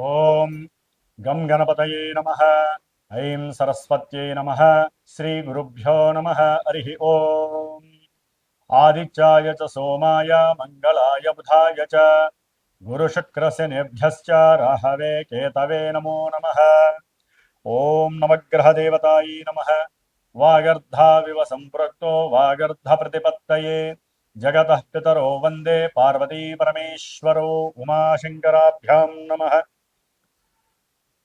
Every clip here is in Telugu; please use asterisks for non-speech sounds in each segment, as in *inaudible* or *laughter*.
ఓం గం గణపతయే నమ ఐం సరస్వత్యై నమ శ్రీ గురుభ్యో నమ హరి ఓం ఆదిత్యాయ చ సోమాయ మంగళాయ బుధాయ చ గురుశుక్రశనిభ్యశ్చ రాహవే కేతవే నమో నమ ఓం నవగ్రహదేవతాయై నమ వాగర్ధావివ సంపృక్తో వాగర్ధ ప్రతిపత్తయే జగతః పితరో వందే పార్వతీ పరమేశ్వరో ఉమాశంకరాభ్యాం నమ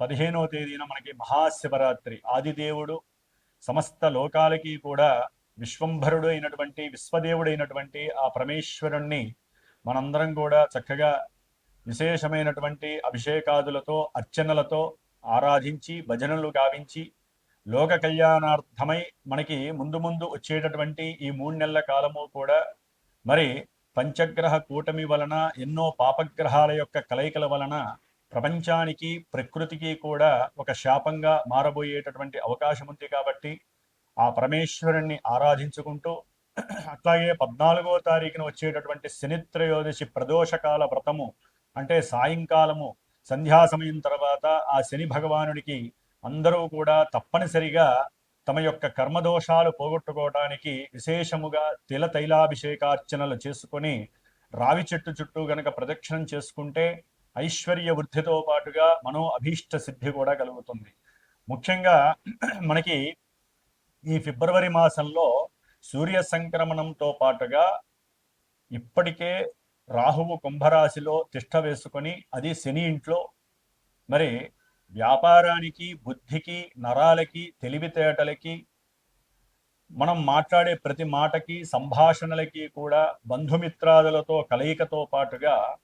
పదిహేనవ తేదీన మనకి మహాశివరాత్రి. ఆదిదేవుడు సమస్త లోకాలకి కూడా విశ్వంభరుడు అయినటువంటి విశ్వదేవుడైనటువంటి ఆ పరమేశ్వరుణ్ణి మనందరం కూడా చక్కగా విశేషమైనటువంటి అభిషేకాదులతో అర్చనలతో ఆరాధించి భజనలు గావించి లోక కళ్యాణార్థమై మనకి ముందు ముందు వచ్చేటటువంటి ఈ మూడు నెలల కాలము కూడా మరి పంచగ్రహ కూటమి వలన ఎన్నో పాపగ్రహాల యొక్క కలయికల వలన ప్రపంచానికి ప్రకృతికి కూడా ఒక శాపంగా మారబోయేటటువంటి అవకాశం ఉంది కాబట్టి ఆ పరమేశ్వరుణ్ణి ఆరాధించుకుంటూ అట్లాగే పద్నాలుగో తారీఖున వచ్చేటటువంటి శనిత్రయోదశి ప్రదోషకాల వ్రతము అంటే సాయంకాలము సంధ్యా సమయం తర్వాత ఆ శని భగవానుడికి అందరూ కూడా తప్పనిసరిగా తమ యొక్క కర్మదోషాలు పోగొట్టుకోవడానికి విశేషముగా తిల తైలాభిషేకార్చనలు చేసుకొని రావి చెట్టు చుట్టూ గనక ప్రదక్షిణం చేసుకుంటే ఐశ్వర్య వృద్ధితో పాటుగా మనో అభీష్ట సిద్ధి కూడా కలుగుతుంది. ముఖ్యంగా మనకి ఈ ఫిబ్రవరి మాసంలో సూర్య సంక్రమణంతో పాటుగా ఇప్పటికే రాహువు కుంభరాశిలో తిష్ట వేసుకొని అది శని ఇంట్లో. మరి వ్యాపారానికి బుద్ధికి నరాలకి తెలివితేటలకి మనం మాట్లాడే ప్రతి మాటకి సంభాషణలకి కూడా బంధుమిత్రాదులతో కలయికతో పాటుగా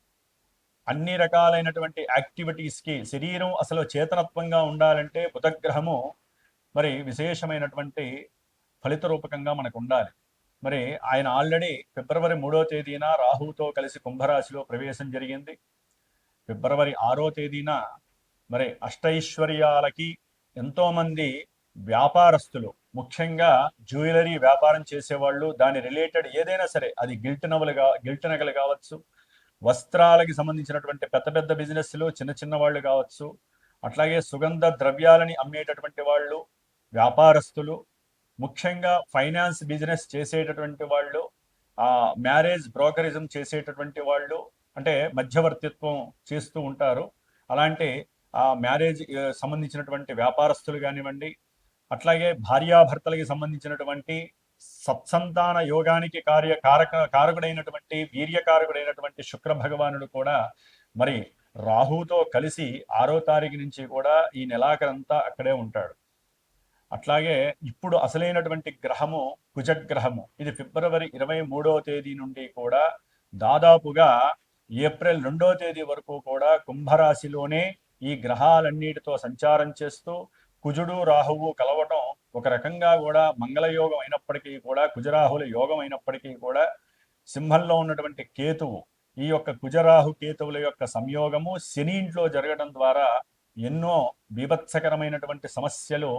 అన్ని రకాలైనటువంటి యాక్టివిటీస్కి శరీరం అసలు చేతనత్వంగా ఉండాలంటే బుధగ్రహము మరి విశేషమైనటువంటి ఫలిత రూపకంగా మనకు ఉండాలి మరి ఆయన ఆల్రెడీ ఫిబ్రవరి మూడో తేదీన రాహుతో కలిసి కుంభరాశిలో ప్రవేశం జరిగింది. ఫిబ్రవరి ఆరో తేదీన మరి అష్టైశ్వర్యాలకి ఎంతోమంది వ్యాపారస్తులు ముఖ్యంగా జ్యువెలరీ వ్యాపారం చేసేవాళ్ళు దాని రిలేటెడ్ ఏదైనా సరే అది గిల్ట్ నవలుగా గిల్ట్ నగలు కావచ్చు వస్త్రాలకి సంబంధించినటువంటి పెద్ద పెద్ద బిజినెస్లు చిన్న చిన్న వాళ్ళు కావచ్చు అట్లాగే సుగంధ ద్రవ్యాలని అమ్మేటటువంటి వాళ్ళు వ్యాపారస్తులు ముఖ్యంగా ఫైనాన్స్ బిజినెస్ చేసేటటువంటి వాళ్ళు ఆ మ్యారేజ్ బ్రోకరిజం చేసేటటువంటి వాళ్ళు అంటే మధ్యవర్తిత్వం చేస్తూ ఉంటారు. అలాంటి ఆ మ్యారేజ్ సంబంధించినటువంటి వ్యాపారస్తులు కానివ్వండి అట్లాగే భార్యాభర్తలకి సంబంధించినటువంటి సత్సంతాన యోగానికి కార్య కారక కారకుడైనటువంటి వీర్యకారకుడైనటువంటి శుక్ర భగవానుడు కూడా మరి రాహుతో కలిసి ఆరో తారీఖు నుంచి కూడా ఈ నెలాఖరంతా అక్కడే ఉంటాడు. అట్లాగే ఇప్పుడు అసలైనటువంటి గ్రహము కుజగ్రహము. ఇది ఫిబ్రవరి ఇరవై మూడవ తేదీ నుండి కూడా దాదాపుగా ఏప్రిల్ రెండో తేదీ వరకు కూడా కుంభరాశిలోనే ఈ గ్రహాలన్నిటితో సంచారం చేస్తూ కుజుడు రాహువు కలవటం ఒక రకంగా కూడా మంగళయోగం అయినప్పటికీ కూడా కుజరాహుల యోగం అయినప్పటికీ కూడా సింహంలో ఉన్నటువంటి కేతువు ఈ యొక్క కుజరాహు కేతువుల యొక్క సంయోగము శని ఇంట్లో జరగడం ద్వారా ఎన్నో బీభత్సకరమైనటువంటి సమస్యలు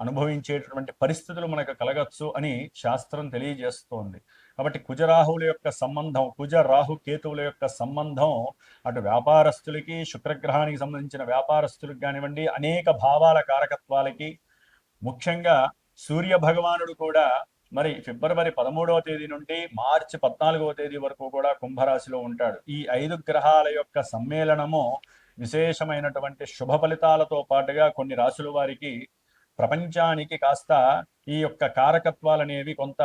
అనుభవించేటటువంటి పరిస్థితులు మనకు కలగచ్చు అని శాస్త్రం తెలియజేస్తోంది. కాబట్టి కుజరాహువుల యొక్క సంబంధం కుజ రాహు కేతువుల యొక్క సంబంధం అటు వ్యాపారస్తులకి శుక్రగ్రహానికి సంబంధించిన వ్యాపారస్తులకు కానివ్వండి అనేక భావాల కారకత్వాలకి ముఖ్యంగా సూర్య భగవానుడు కూడా మరి ఫిబ్రవరి పదమూడవ తేదీ నుండి మార్చి పద్నాలుగవ తేదీ వరకు కూడా కుంభరాశిలో ఉంటాడు. ఈ ఐదు గ్రహాల యొక్క సమ్మేళనము విశేషమైనటువంటి శుభ ఫలితాలతో పాటుగా కొన్ని రాశుల వారికి ప్రపంచానికి కాస్త ఈ యొక్క కారకత్వాలు అనేవి కొంత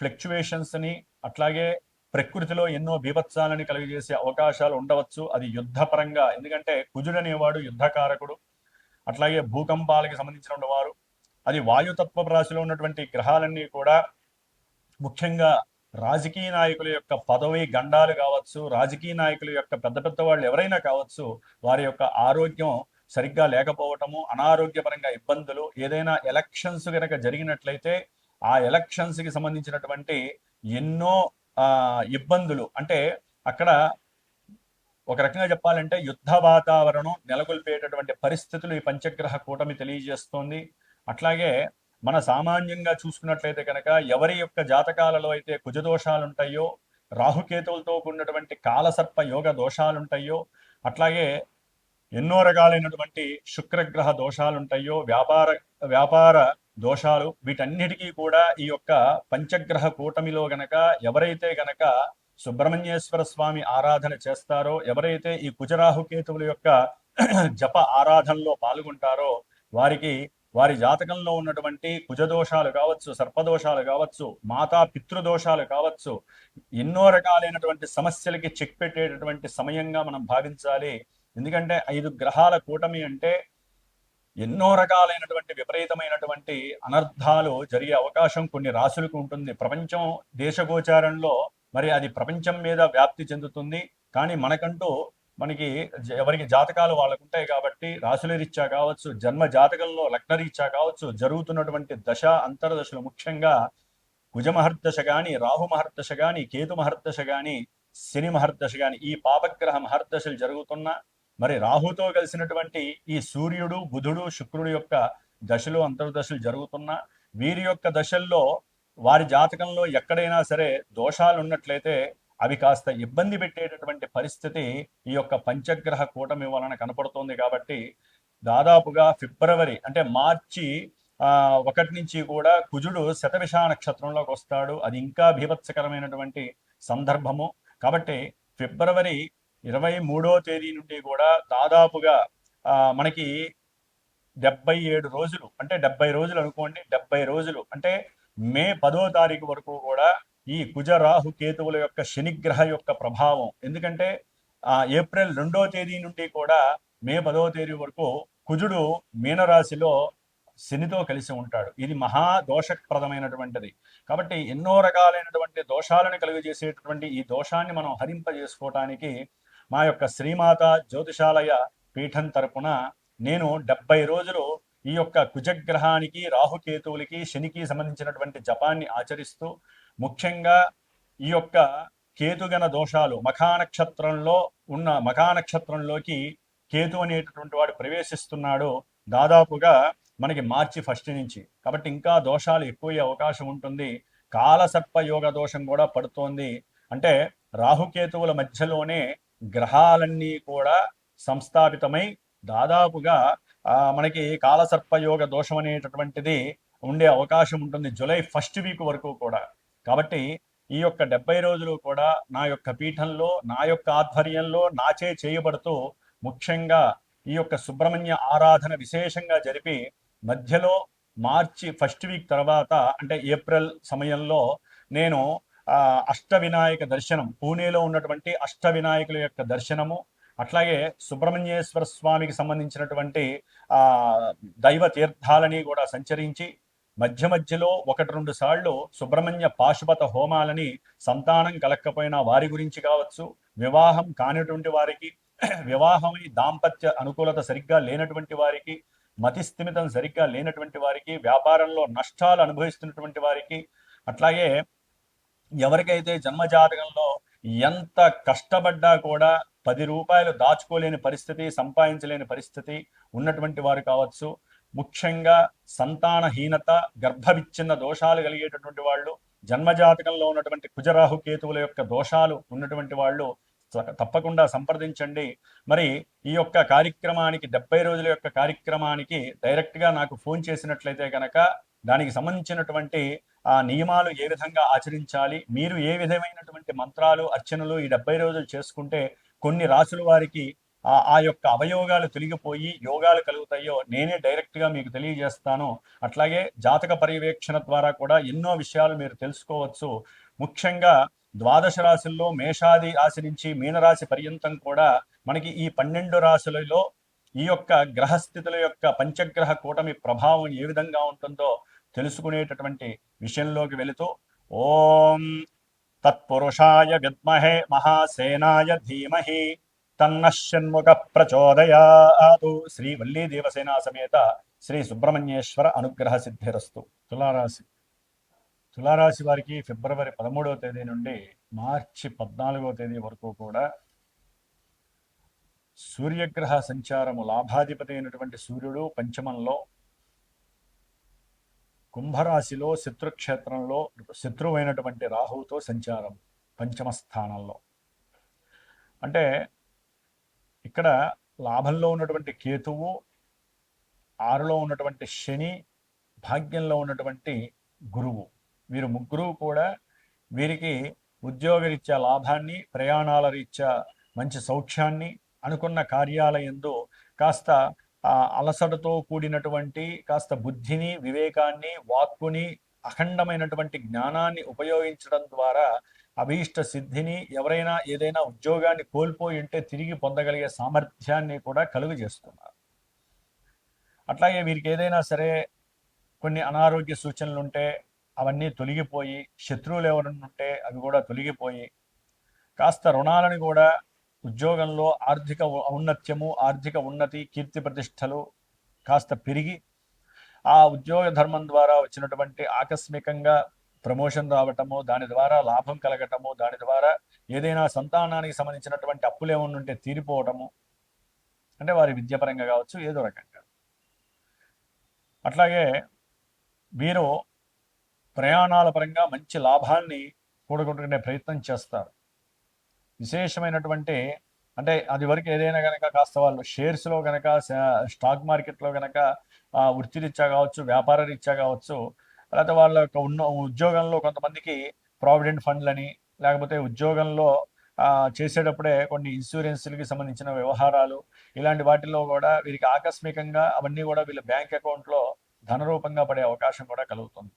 ఫ్లక్చువేషన్స్ని అట్లాగే ప్రకృతిలో ఎన్నో బీభత్సాలని కలిగజేసే అవకాశాలు ఉండవచ్చు. అది యుద్ధపరంగా ఎందుకంటే కుజుడనేవాడు యుద్ధకారకుడు. అట్లాగే భూకంపాలకి సంబంధించిన వారు. అది వాయుతత్వ రాశిలో ఉన్నటువంటి గ్రహాలన్నీ కూడా ముఖ్యంగా రాజకీయ నాయకుల యొక్క పదవి గండాలు కావచ్చు రాజకీయ నాయకుల యొక్క పెద్ద పెద్ద వాళ్ళు ఎవరైనా కావచ్చు వారి యొక్క ఆరోగ్యం సరిగ్గా లేకపోవటము అనారోగ్యపరంగా ఇబ్బందులు ఏదైనా ఎలక్షన్స్ కనుక జరిగినట్లయితే ఆ ఎలక్షన్స్కి సంబంధించినటువంటి ఎన్నో ఇబ్బందులు. అంటే అక్కడ ఒక రకంగా చెప్పాలంటే యుద్ధ వాతావరణం నెలకొల్పేటటువంటి పరిస్థితులు ఈ పంచగ్రహ కూటమి తెలియజేస్తోంది. అట్లాగే మన సామాన్యంగా చూసుకున్నట్లయితే కనుక ఎవరి యొక్క జాతకాలలో అయితే కుజదోషాలు ఉంటాయో రాహుకేతువులతో కూడినటువంటి కాలసర్ప యోగ దోషాలుంటాయో అట్లాగే ఎన్నో రకాలైనటువంటి శుక్రగ్రహ దోషాలు ఉంటాయో వ్యాపార వ్యాపార దోషాలు వీటన్నిటికీ కూడా ఈ యొక్క పంచగ్రహ కూటమిలో గనక ఎవరైతే గనక సుబ్రహ్మణ్యేశ్వర స్వామి ఆరాధన చేస్తారో ఎవరైతే ఈ కుజరాహుకేతువుల యొక్క *clears throat* జప ఆరాధనలో పాల్గొంటారో వారికి వారి జాతకంలో ఉన్నటువంటి కుజదోషాలు కావచ్చు సర్పదోషాలు కావచ్చు మాతా పితృదోషాలు కావచ్చు ఎన్నో రకాలైనటువంటి సమస్యలకి చెక్ పెట్టేటటువంటి సమయంగా మనం భావించాలి. ఎందుకంటే ఐదు గ్రహాల కూటమి అంటే ఎన్నో రకాలైనటువంటి విపరీతమైనటువంటి అనర్థాలు జరిగే అవకాశం కొన్ని రాశులకు ఉంటుంది. ప్రపంచం దేశగోచారంలో మరి అది ప్రపంచం మీద వ్యాప్తి చెందుతుంది. కానీ మనకంటూ మనకి ఎవరికి జాతకాలు వాళ్ళకు ఉంటాయి కాబట్టి రాశుల రీత్యా కావచ్చు జన్మ జాతకంలో లగ్న రీత్యా కావచ్చు జరుగుతున్నటువంటి దశ అంతర్దశలు ముఖ్యంగా కుజమహర్దశ మహర్దశ గాని రాహు మహర్దశ గాని కేతు మహర్దశ కానీ శని మహర్దశ కానీ ఈ పాపగ్రహ మహర్దశలు జరుగుతున్న మరి రాహుతో కలిసినటువంటి ఈ సూర్యుడు బుధుడు శుక్రుడు యొక్క దశలు అంతర్దశలు జరుగుతున్న వీరి యొక్క దశల్లో వారి జాతకంలో ఎక్కడైనా సరే దోషాలు ఉన్నట్లయితే అవి కాస్త ఇబ్బంది పెట్టేటటువంటి పరిస్థితి ఈ యొక్క పంచగ్రహ కూటమి వలన కనపడుతోంది కాబట్టి దాదాపుగా ఫిబ్రవరి అంటే మార్చి ఆ ఒకటి నుంచి కూడా కుజుడు శతవిష నక్షత్రంలోకి వస్తాడు. అది ఇంకా భీభత్సకరమైనటువంటి సందర్భము. కాబట్టి ఫిబ్రవరి ఇరవై మూడో తేదీ నుండి కూడా దాదాపుగా ఆ మనకి డెబ్బై ఏడు రోజులు అంటే డెబ్బై రోజులు అనుకోండి డెబ్బై రోజులు అంటే మే పదో తారీఖు వరకు కూడా ఈ కుజ రాహు కేతువుల యొక్క శనిగ్రహ యొక్క ప్రభావం. ఎందుకంటే ఆ ఏప్రిల్ రెండో తేదీ నుండి కూడా మే పదో తేదీ వరకు కుజుడు మీనరాశిలో శనితో కలిసి ఉంటాడు. ఇది మహా దోషప్రదమైనటువంటిది. కాబట్టి ఎన్నో రకాలైనటువంటి దోషాలను కలుగజేసేటటువంటి ఈ దోషాన్ని మనం హరింపజేసుకోవటానికి మా యొక్క శ్రీమాత జ్యోతిషాలయ పీఠం తరపున నేను డెబ్బై రోజులు ఈ యొక్క కుజగ్రహానికి రాహుకేతువులకి శనికి సంబంధించినటువంటి జపాన్ని ఆచరిస్తూ ముఖ్యంగా ఈ యొక్క కేతుగణ దోషాలు మఖానక్షత్రంలో ఉన్న మఖానక్షత్రంలోకి కేతు అనేటటువంటి వాడు ప్రవేశిస్తున్నాడు దాదాపుగా మనకి మార్చి ఫస్ట్ నుంచి. కాబట్టి ఇంకా దోషాలు ఎక్కువయ్యే అవకాశం ఉంటుంది. కాలసర్ప యోగ దోషం కూడా పడుతోంది. అంటే రాహుకేతువుల మధ్యలోనే గ్రహాలన్నీ కూడా సంస్థాపితమై దాదాపుగా మనకి కాలసర్పయోగ దోషం అనేటటువంటిది ఉండే అవకాశం ఉంటుంది జూలై ఫస్ట్ వీక్ వరకు కూడా. కాబట్టి ఈ యొక్క డెబ్బై రోజులు కూడా నా యొక్క పీఠంలో నా యొక్క ఆధ్వర్యంలో నాచే చేయబడుతూ ముఖ్యంగా ఈ యొక్క సుబ్రహ్మణ్య ఆరాధన విశేషంగా జరిపి మధ్యలో మార్చి ఫస్ట్ వీక్ తర్వాత అంటే ఏప్రిల్ సమయంలో నేను అష్ట వినాయక దర్శనం పూణేలో ఉన్నటువంటి అష్ట వినాయకుల యొక్క దర్శనము అట్లాగే సుబ్రహ్మణ్యేశ్వర స్వామికి సంబంధించినటువంటి ఆ దైవ తీర్థాలని కూడా సంచరించి మధ్య మధ్యలో ఒకటి రెండు సార్లు సుబ్రహ్మణ్య పాశుపత హోమాలని సంతానం కలక్కపోయినా వారి గురించి కావచ్చు వివాహం కానిటువంటి వారికి వివాహమై దాంపత్య అనుకూలత సరిగ్గా లేనటువంటి వారికి మతిస్థిమితం సరిగ్గా లేనటువంటి వారికి వ్యాపారంలో నష్టాలు అనుభవిస్తున్నటువంటి వారికి అట్లాగే ఎవరికైతే జన్మజాతకంలో ఎంత కష్టపడ్డా కూడా పది రూపాయలు దాచుకోలేని పరిస్థితి సంపాదించలేని పరిస్థితి ఉన్నటువంటి వారు కావచ్చు. ముఖ్యంగా సంతానహీనత గర్భవిచ్ఛిన్న దోషాలు కలిగేటటువంటి వాళ్ళు జన్మజాతకంలో ఉన్నటువంటి కుజరాహు కేతువుల యొక్క దోషాలు ఉన్నటువంటి వాళ్ళు తప్పకుండా సంప్రదించండి. మరి ఈ యొక్క కార్యక్రమానికి డెబ్బై రోజుల యొక్క కార్యక్రమానికి డైరెక్ట్గా నాకు ఫోన్ చేసినట్లయితే కనుక దానికి సంబంధించినటువంటి ఆ నియమాలు ఏ విధంగా ఆచరించాలి మీరు ఏ విధమైనటువంటి మంత్రాలు అర్చనలు ఈ డెబ్బై రోజులు చేసుకుంటే కొన్ని రాసుల వారికి ఆ యొక్క అవయోగాలు తొలగిపోయి యోగాలు కలుగుతాయో నేనే డైరెక్ట్గా మీకు తెలియజేస్తాను. అట్లాగే జాతక పర్యవేక్షణ ద్వారా కూడా ఎన్నో విషయాలు మీరు తెలుసుకోవచ్చు. ముఖ్యంగా ద్వాదశ రాశుల్లో మేషాది రాశి నుంచి మీనరాశి పర్యంతం కూడా మనకి ఈ పన్నెండు రాశులలో ఈ యొక్క గ్రహస్థితుల యొక్క పంచగ్రహ కూటమి ప్రభావం ఏ విధంగా ఉంటుందో తెలుసుకునేటటువంటి విషయంలోకి వెళుతూ ఓం తత్పురుషాయ విద్మహే మహాసేనాయ ధీమహి తన్న షణ్ముఖ ప్రచోదయాతు. శ్రీ వల్లీ దేవసేన సమేత శ్రీ సుబ్రహ్మణ్యేశ్వర అనుగ్రహ సిద్ధిరస్తు. తులారాశి. తులారాశి వారికి ఫిబ్రవరి పదమూడవ తేదీ నుండి మార్చి పద్నాలుగవ తేదీ వరకు కూడా సూర్యగ్రహ సంచారము లాభాధిపతి అయినటువంటి సూర్యుడు పంచమంలో కుంభరాశిలో శత్రుక్షేత్రంలో శత్రువైనటువంటి రాహువుతో సంచారం పంచమ స్థానంలో అంటే ఇక్కడ లాభంలో ఉన్నటువంటి కేతువు ఆరులో ఉన్నటువంటి శని భాగ్యంలో ఉన్నటువంటి గురువు. వీరు ముగ్గురు కూడా వీరికి ఉద్యోగరీత్యా లాభాన్ని ప్రయాణాల రీత్యా మంచి సౌఖ్యాన్ని అనుకున్న కార్యాలయందు కాస్త అలసటతో కూడినటువంటి కాస్త బుద్ధిని వివేకాన్ని వాక్కుని అఖండమైనటువంటి జ్ఞానాన్ని ఉపయోగించడం ద్వారా అభీష్ట సిద్ధిని ఎవరైనా ఏదైనా ఉద్యోగాన్ని కోల్పోయి ఉంటే తిరిగి పొందగలిగే సామర్థ్యాన్ని కూడా కలుగు చేస్తున్నారు. అట్లాగే వీరికి ఏదైనా సరే కొన్ని అనారోగ్య సూచనలు ఉంటే అవన్నీ తొలగిపోయి శత్రువులు ఎవరన్నా ఉంటే అవి కూడా తొలగిపోయి కాస్త రుణాలను కూడా ఉద్యోగంలో ఆర్థిక ఔన్నత్యము ఆర్థిక ఉన్నతి కీర్తి ప్రతిష్టలు కాస్త పెరిగి ఆ ఉద్యోగ ధర్మం ద్వారా వచ్చినటువంటి ఆకస్మికంగా ప్రమోషన్ రావటము దాని ద్వారా లాభం కలగటము దాని ద్వారా ఏదైనా సంతానానికి సంబంధించినటువంటి అప్పులు ఏమన్నా ఉంటే తీరిపోవటము. అంటే వారి విద్యాపరంగా కావచ్చు ఏదో రకంగా. అట్లాగే వీరు ప్రయాణాల పరంగా మంచి లాభాన్ని కూడగొట్టుకునే ప్రయత్నం చేస్తారు. విశేషమైనటువంటి అంటే అది వరకు ఏదైనా కనుక కాస్త వాళ్ళు షేర్స్లో కనుక స్టాక్ మార్కెట్లో కనుక వృత్తిరీత్యా కావచ్చు వ్యాపార రీత్యా కావచ్చు లేకపోతే వాళ్ళ యొక్క ఉన్న ఉద్యోగంలో కొంతమందికి ప్రావిడెంట్ ఫండ్లని లేకపోతే ఉద్యోగంలో చేసేటప్పుడే కొన్ని ఇన్సూరెన్స్లకి సంబంధించిన వ్యవహారాలు ఇలాంటి వాటిల్లో కూడా వీరికి ఆకస్మికంగా అవన్నీ కూడా వీళ్ళ బ్యాంక్ అకౌంట్లో ధనరూపంగా పడే అవకాశం కూడా కలుగుతుంది.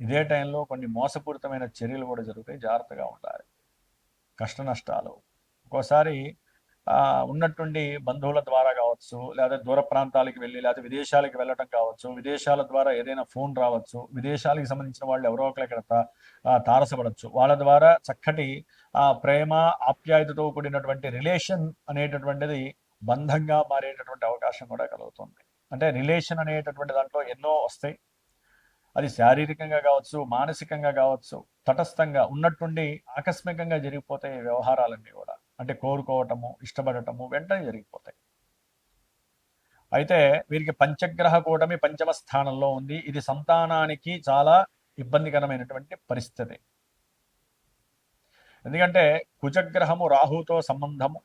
ఇదే టైంలో కొన్ని మోసపూరితమైన చర్యలు కూడా జరుగుతాయి. జాగ్రత్తగా ఉండాలి. కష్ట నష్టాలు ఒక్కోసారి ఉన్నటువంటి బంధువుల ద్వారా కావచ్చు లేదా దూర ప్రాంతాలకు వెళ్ళి లేదా విదేశాలకు వెళ్ళటం కావచ్చు విదేశాల ద్వారా ఏదైనా ఫోన్ రావచ్చు విదేశాలకు సంబంధించిన వాళ్ళు ఎవరో ఒకరు ఇక్కడ తారసపడచ్చు. వాళ్ళ ద్వారా చక్కటి ప్రేమ ఆప్యాయతతో కూడినటువంటి రిలేషన్ అనేటటువంటిది బంధంగా మారేటటువంటి అవకాశం కూడా కలుగుతుంది. అంటే రిలేషన్ అనేటటువంటి దాంట్లో ఎన్నో వస్తాయి. అది శారీరకంగా కావచ్చు మానసికంగా కావచ్చు తటస్థంగా ఉన్నట్టుండి ఆకస్మికంగా జరిగిపోతాయి వ్యవహారాలన్నీ కూడా. అంటే కోరుకోవటము ఇష్టపడటము వెంటనే జరిగిపోతాయి. అయితే వీరికి పంచగ్రహ కూటమి పంచమ స్థానంలో ఉంది. ఇది సంతానానికి చాలా ఇబ్బందికరమైనటువంటి పరిస్థితి. ఎందుకంటే కుజగ్రహము రాహుతో సంబంధము.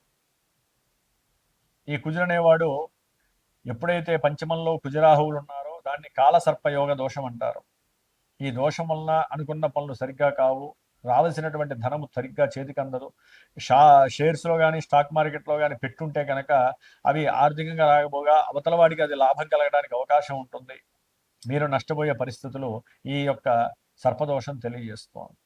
ఈ కుజుడనేవాడు ఎప్పుడైతే పంచమంలో కుజరాహువులు ఉన్నారో దాన్ని కాలసర్పయోగ దోషం అంటారు. ఈ దోషం వలన అనుకున్న పనులు సరిగ్గా కావు. రావాల్సినటువంటి ధనము సరిగ్గా చేతికి అందదు షా షేర్స్లో కానీ స్టాక్ మార్కెట్లో కానీ పెట్టుంటే కనుక అవి ఆర్థికంగా రాకపోగా అవతల వాడికి అది లాభం కలగడానికి అవకాశం ఉంటుంది. మీరు నష్టపోయే పరిస్థితులు ఈ యొక్క సర్పదోషం తెలియజేస్తోంది.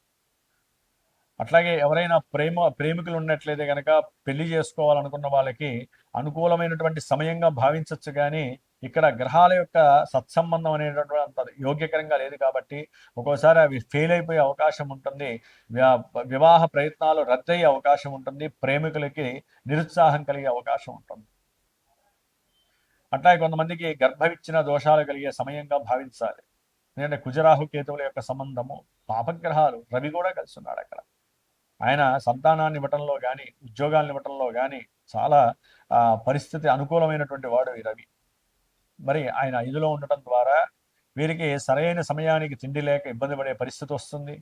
అట్లాగే ఎవరైనా ప్రేమ ప్రేమికులు ఉన్నట్లయితే కనుక పెళ్ళి చేసుకోవాలనుకున్న వాళ్ళకి అనుకూలమైనటువంటి సమయంగా భావించవచ్చు కానీ ఇక్కడ గ్రహాల యొక్క సత్సంబంధం అనేటటువంటి అంత యోగ్యకరంగా లేదు కాబట్టి ఒక్కోసారి అవి ఫెయిల్ అయిపోయే అవకాశం ఉంటుంది. వివాహ ప్రయత్నాలు రద్దయ్యే అవకాశం ఉంటుంది. ప్రేమికులకి నిరుత్సాహం కలిగే అవకాశం ఉంటుంది. అట్లాగే కొంతమందికి గర్భవిచ్చిన దోషాలు కలిగే సమయంగా భావించాలి. ఎందుకంటే కుజరాహు కేతువుల యొక్క సంబంధము పాపగ్రహాలు రవి కూడా కలిసి ఉన్నాడు అక్కడ. ఆయన సంతానాన్ని ఇవ్వటంలో కానీ ఉద్యోగాలను ఇవ్వటంలో కానీ చాలా పరిస్థితి అనుకూలమైనటువంటి వాడు ఈ రవి. మరి ఆయన ఐదులో ఉండటం ద్వారా వీరికి సరైన సమయానికి తిండి లేక ఇబ్బంది పడే పరిస్థితి వస్తుంది.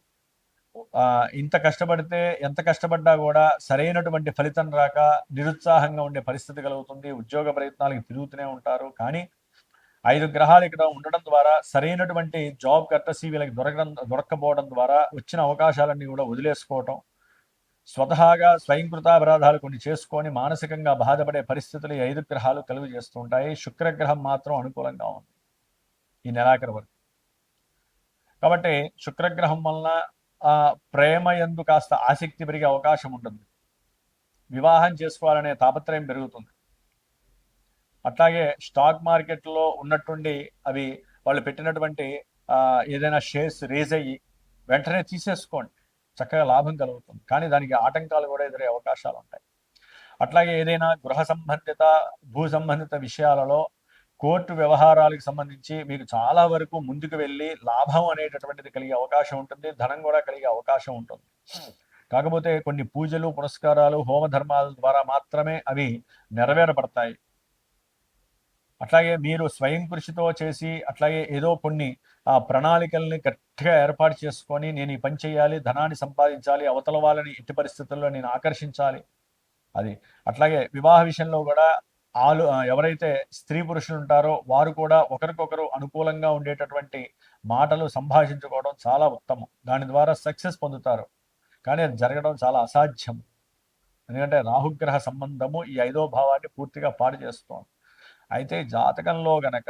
ఇంత కష్టపడితే ఎంత కష్టపడ్డా కూడా సరైనటువంటి ఫలితం రాక నిరుత్సాహంగా ఉండే పరిస్థితి కలుగుతుంది. ఉద్యోగ ప్రయత్నాలకు తిరుగుతూనే ఉంటారు. కానీ ఐదు గ్రహాలు ఇక్కడ ఉండడం ద్వారా సరైనటువంటి జాబ్ కర్టసీ వీళ్ళకి దొరకడం దొరక్కపోవడం ద్వారా వచ్చిన అవకాశాలన్నీ కూడా వదిలేసుకోవటం స్వతహాగా స్వయంకృతాపరాధాలు కొన్ని చేసుకొని మానసికంగా బాధపడే పరిస్థితులు ఐదు గ్రహాలు కలుగు చేస్తుంటాయి శుక్రగ్రహం మాత్రం అనుకూలంగా ఉంది ఈ నెలాఖరు వరకు. కాబట్టి శుక్రగ్రహం వలన ఆ ప్రేమ ఎందు కాస్త ఆసక్తి పెరిగే అవకాశం ఉంటుంది. వివాహం చేసుకోవాలనే తాపత్రయం పెరుగుతుంది. అట్లాగే స్టాక్ మార్కెట్లో ఉన్నట్టుండి అవి వాళ్ళు పెట్టినటువంటి ఏదైనా షేర్స్ రేజ్ అయ్యి వెంటనే తీసేసుకోండి. చక్కగా లాభం కలుగుతుంది. కానీ దానికి ఆటంకాలు కూడా ఎదురే అవకాశాలు ఉంటాయి. అట్లాగే ఏదైనా గృహ సంబంధిత భూ సంబంధిత విషయాలలో కోర్టు వ్యవహారాలకు సంబంధించి మీకు చాలా వరకు ముందుకు వెళ్ళి లాభం అనేటటువంటిది కలిగే అవకాశం ఉంటుంది. ధనం కూడా కలిగే అవకాశం ఉంటుంది. కాకపోతే కొన్ని పూజలు పురస్కారాలు హోమధర్మాల ద్వారా మాత్రమే అవి నెరవేరబడతాయి అట్లాగే మీరు స్వయం కృషితో చేసి అట్లాగే ఏదో కొన్ని ఆ ప్రణాళికల్ని గట్టిగా ఏర్పాటు చేసుకొని నేను ఈ పని చేయాలి ధనాన్ని సంపాదించాలి అవతల వాళ్ళని ఎట్టి పరిస్థితుల్లో నేను ఆకర్షించాలి. అది. అట్లాగే వివాహ విషయంలో కూడా ఆలు ఎవరైతే స్త్రీ పురుషులు ఉంటారో వారు కూడా ఒకరికొకరు అనుకూలంగా ఉండేటటువంటి మాటలు సంభాషించుకోవడం చాలా ఉత్తమం. దాని ద్వారా సక్సెస్ పొందుతారు. కానీ అది జరగడం చాలా అసాధ్యం. ఎందుకంటే రాహుగ్రహ సంబంధము ఈ ఐదో భావాన్ని పూర్తిగా పాడు చేస్తోంది. అయితే జాతకంలో గనక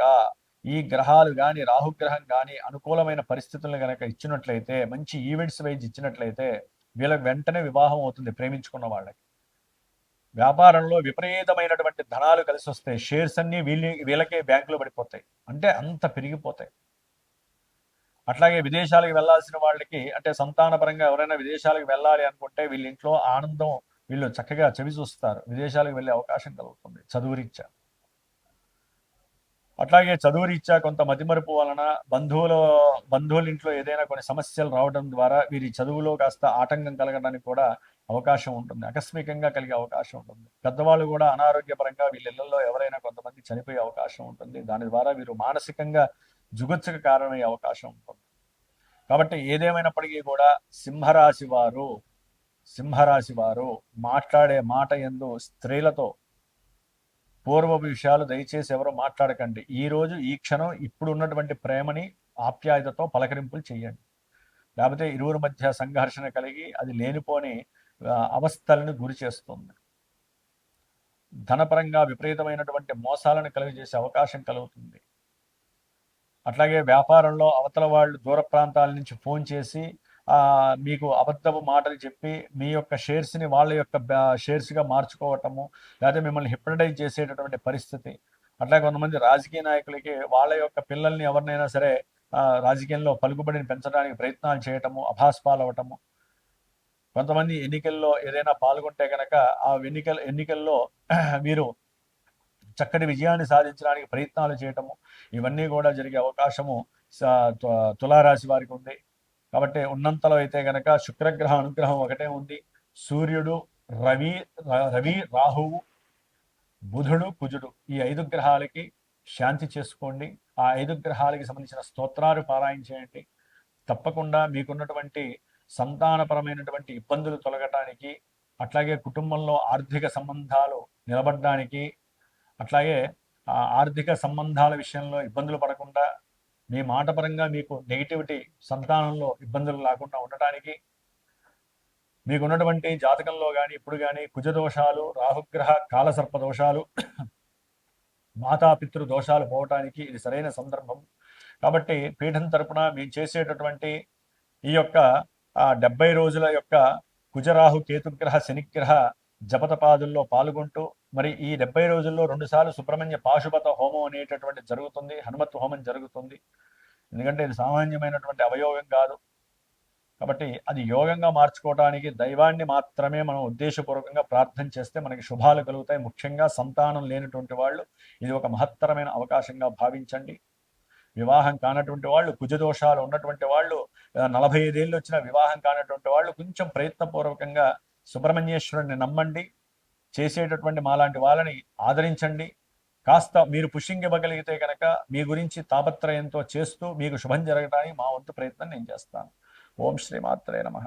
ఈ గ్రహాలు కానీ రాహుగ్రహం కానీ అనుకూలమైన పరిస్థితులను గనక ఇచ్చినట్లయితే మంచి ఈవెంట్స్ వైజ్ ఇచ్చినట్లయితే వీళ్ళకి వెంటనే వివాహం అవుతుంది ప్రేమించుకున్న వాళ్ళకి. వ్యాపారంలో విపరీతమైనటువంటి ధనాలు కలిసి వస్తాయి. షేర్స్ అన్ని వీళ్ళ వీళ్ళకే బ్యాంకులో పడిపోతాయి. అంటే అంత పెరిగిపోతాయి. అట్లాగే విదేశాలకు వెళ్ళాల్సిన వాళ్ళకి అంటే సంతానపరంగా ఎవరైనా విదేశాలకు వెళ్ళాలి అనుకుంటే వీళ్ళ ఇంట్లో ఆనందం వీళ్ళు చక్కగా చవి చూస్తారు. విదేశాలకు వెళ్ళే అవకాశం కలుగుతుంది చదువురీత్యా అట్లాగే చదువు రీత్యా కొంత మతిమరుపు వలన బంధువుల బంధువుల ఇంట్లో ఏదైనా కొన్ని సమస్యలు రావడం ద్వారా వీరి చదువులో కాస్త ఆటంకం కలగడానికి కూడా అవకాశం ఉంటుంది. ఆకస్మికంగా కలిగే అవకాశం ఉంటుంది. పెద్దవాళ్ళు కూడా అనారోగ్యపరంగా వీళ్ళ ఇళ్ళలో ఎవరైనా కొంతమంది చనిపోయే అవకాశం ఉంటుంది. దాని ద్వారా వీరు మానసికంగా జుగుత్సకు కారణమయ్యే అవకాశం ఉంటుంది. కాబట్టి ఏదేమైనప్పటికీ కూడా సింహరాశి వారు సింహరాశి వారు మాట్లాడే మాట ఎందు స్త్రీలతో పూర్వపు విషయాలు దయచేసి ఎవరో మాట్లాడకండి. ఈ రోజు ఈ క్షణం ఇప్పుడు ఉన్నటువంటి ప్రేమని ఆప్యాయతతో పలకరింపులు చేయండి. లేకపోతే ఇరువురి మధ్య సంఘర్షణ కలిగి అది లేనిపోని అవస్థలను గురి చేస్తుంది. ధనపరంగా విపరీతమైనటువంటి మోసాలను కలిగజేసే అవకాశం కలుగుతుంది. అట్లాగే వ్యాపారంలో అవతల వాళ్ళు దూర ప్రాంతాల నుంచి ఫోన్ చేసి మీకు అబద్ధపు మాటలు చెప్పి మీ యొక్క షేర్స్ని వాళ్ళ యొక్క షేర్స్గా మార్చుకోవటము లేదా మిమ్మల్ని హిప్నటైజ్ చేసేటటువంటి పరిస్థితి. అట్లా కొంతమంది రాజకీయ నాయకులకి వాళ్ళ యొక్క పిల్లల్ని ఎవరినైనా సరే రాజకీయంలో పలుకుబడిని పెంచడానికి ప్రయత్నాలు చేయటము అభాస్పాలవటము కొంతమంది ఎన్నికల్లో ఏదైనా పాల్గొంటే కనుక ఆ ఎన్నికల ఎన్నికల్లో వీరు చక్కటి విజయాన్ని సాధించడానికి ప్రయత్నాలు చేయటము ఇవన్నీ కూడా జరిగే అవకాశము తులారాశి వారికి ఉంది. కాబట్టి ఉన్నంతలో అయితే గనక శుక్రగ్రహ అనుగ్రహం ఒకటే ఉంది. సూర్యుడు రవి రవి రాహువు బుధుడు కుజుడు ఈ ఐదు గ్రహాలకి శాంతి చేసుకోండి. ఆ ఐదు గ్రహాలకి సంబంధించిన స్తోత్రాలు పారాయణ చేయండి. తప్పకుండా మీకున్నటువంటి సంతానపరమైనటువంటి ఇబ్బందులు తొలగటానికి అట్లాగే కుటుంబంలో ఆర్థిక సంబంధాలు నిలబడడానికి అట్లాగే ఆర్థిక సంబంధాల విషయంలో ఇబ్బందులు పడకుండా మీ మాట పరంగా మీకు నెగిటివిటీ సంతానంలో ఇబ్బందులు లేకుండా ఉండటానికి మీకున్నటువంటి జాతకంలో కానీ ఇప్పుడు కానీ కుజదోషాలు రాహుగ్రహ కాలసర్ప దోషాలు మాతాపితృ దోషాలు పోవటానికి ఇది సరైన సందర్భం. కాబట్టి పీఠం తరపున మేము చేసేటటువంటి ఈ యొక్క డెబ్బై రోజుల యొక్క కుజరాహు కేతుగ్రహ శనిగ్రహ జపతపాదుల్లో పాల్గొంటూ మరి ఈ డెబ్బై రోజుల్లో రెండుసార్లు సుబ్రహ్మణ్య పాశుపత హోమం అనేటటువంటి జరుగుతుంది హనుమత్ హోమం జరుగుతుంది. ఎందుకంటే ఇది సామాన్యమైనటువంటి అవయోగం కాదు. కాబట్టి అది యోగంగా మార్చుకోవడానికి దైవాన్ని మాత్రమే మనం ఉద్దేశపూర్వకంగా ప్రార్థన చేస్తే మనకి శుభాలు కలుగుతాయి. ముఖ్యంగా సంతానం లేనటువంటి వాళ్ళు ఇది ఒక మహత్తరమైన అవకాశంగా భావించండి. వివాహం కానటువంటి వాళ్ళు కుజదోషాలు ఉన్నటువంటి వాళ్ళు నలభై ఐదేళ్ళు వచ్చిన వివాహం కానటువంటి వాళ్ళు కొంచెం ప్రయత్నపూర్వకంగా సుబ్రహ్మణ్యేశ్వరుని నమ్మండి చేసేటటువంటి మాలాంటి వాళ్ళని ఆదరించండి. కాస్త మీరు పుషింగ్ ఇవ్వగలిగితే కనుక మీ గురించి తాపత్రయంతో చేస్తూ మీకు శుభం జరగడానికి మా వంతు ప్రయత్నం నేను చేస్తాను. ఓం శ్రీ మాత్రే నమ.